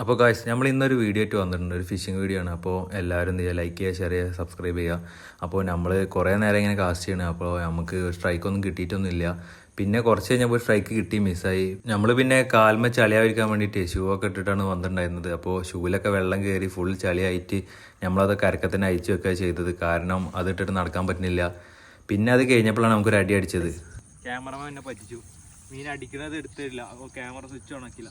അപ്പോൾ ഗായ്സ് നമ്മൾ ഇന്നൊരു വീഡിയോ ആയിട്ട് വന്നിട്ടുണ്ട്. ഒരു ഫിഷിംഗ് വീഡിയോ ആണ്. അപ്പോൾ എല്ലാവരും എന്ത് ചെയ്യുക? ലൈക്ക് ചെയ്യുക ഷെയർ ചെയ്യുക സബ്സ്ക്രൈബ് ചെയ്യുക. അപ്പോൾ നമ്മൾ കുറേ നേരം ഇങ്ങനെ കാസ്റ്റ് ചെയ്യണം. അപ്പോൾ നമുക്ക് സ്ട്രൈക്കൊന്നും കിട്ടിയിട്ടൊന്നുമില്ല. പിന്നെ കുറച്ച് കഴിഞ്ഞപ്പോൾ സ്ട്രൈക്ക് കിട്ടി മിസ്സായി നമ്മൾ പിന്നെ കാൽമ ചളിയായിരിക്കാൻ വേണ്ടിയിട്ട് ഷൂ ഒക്കെ ഇട്ടിട്ടാണ് വന്നിട്ടുണ്ടായിരുന്നത്. അപ്പോൾ ഷൂവിലൊക്കെ വെള്ളം കയറി ഫുൾ ചളിയായിട്ട് നമ്മളത് കരക്കത്തിന് അയച്ചു വെക്കുക ചെയ്തത്. കാരണം അത് ഇട്ടിട്ട് നടക്കാൻ പറ്റുന്നില്ല. പിന്നെ അത് കഴിഞ്ഞപ്പോഴാണ് നമുക്കൊരു അടി അടിച്ചത്. ക്യാമറമാൻ പറ്റിച്ചു. മീൻ അടിക്കുന്നത് എടുത്തില്ല. അപ്പോൾ ക്യാമറ സ്വിച്ച് ഓൺ ആക്കില്ല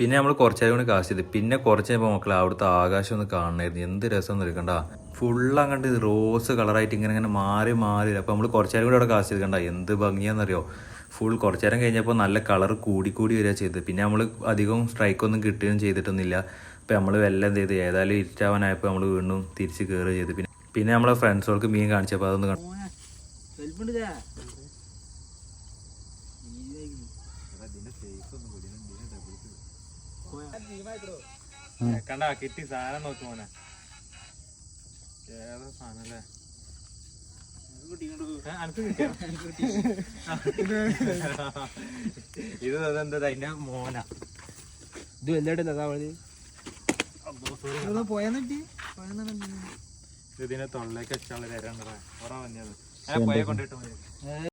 പിന്നെ നമ്മൾ കുറച്ചേരം കൂടി കാശ് ചെയ്ത്. പിന്നെ കുറച്ച് കഴിയുമ്പോൾ മക്കളെ അവിടുത്തെ ആകാശം ഒന്ന് കാണണമായിരുന്നു എന്ത് രസം നിൽക്കണ്ട ഫുൾ അങ്ങോട്ട് റോസ് കളറായിട്ട് ഇങ്ങനെ ഇങ്ങനെ മാറി മാറി അപ്പോൾ നമ്മൾ കുറച്ചേരം കൂടി അവിടെ കാശ് ചെയ്ത് കണ്ട എന്ത് ഭംഗിയാണെന്നറിയോ ഫുൾ കുറച്ചേരം കഴിഞ്ഞപ്പോൾ നല്ല കളർ കൂടി കൂടി വരിക ചെയ്തത് പിന്നെ നമ്മൾ അധികം സ്ട്രൈക്കൊന്നും കിട്ടുകയും ചെയ്തിട്ടൊന്നുമില്ല. അപ്പോൾ നമ്മൾ വെല്ലം എന്ത് ചെയ്ത്? ഏതായാലും ഇരുട്ടാവാനായപ്പോൾ നമ്മൾ വീണ്ടും തിരിച്ച് കയറുക ചെയ്ത്. പിന്നെ പിന്നെ നമ്മളെ ഫ്രണ്ട്സുകൾക്ക് മീൻ കാണിച്ചപ്പോൾ അതൊന്ന് കണ്ടു കണ്ട കിട്ടി സാധനം നോക്ക് മോനെ. ഏതാ സാധനം അല്ലേ? ഏ, അനക്ക് കിട്ടിയോ? ഇത് അതെന്താ അതിന്റെ മോനാ. ഇത് വലുതായിട്ടല്ല അതാ വഴി ഇതിനെ തൊള്ളേക്ക് വെച്ചാൽ തരണ്ടേ ഓറാ വന്നത്. പോയെ കൊണ്ടിട്ട് മതി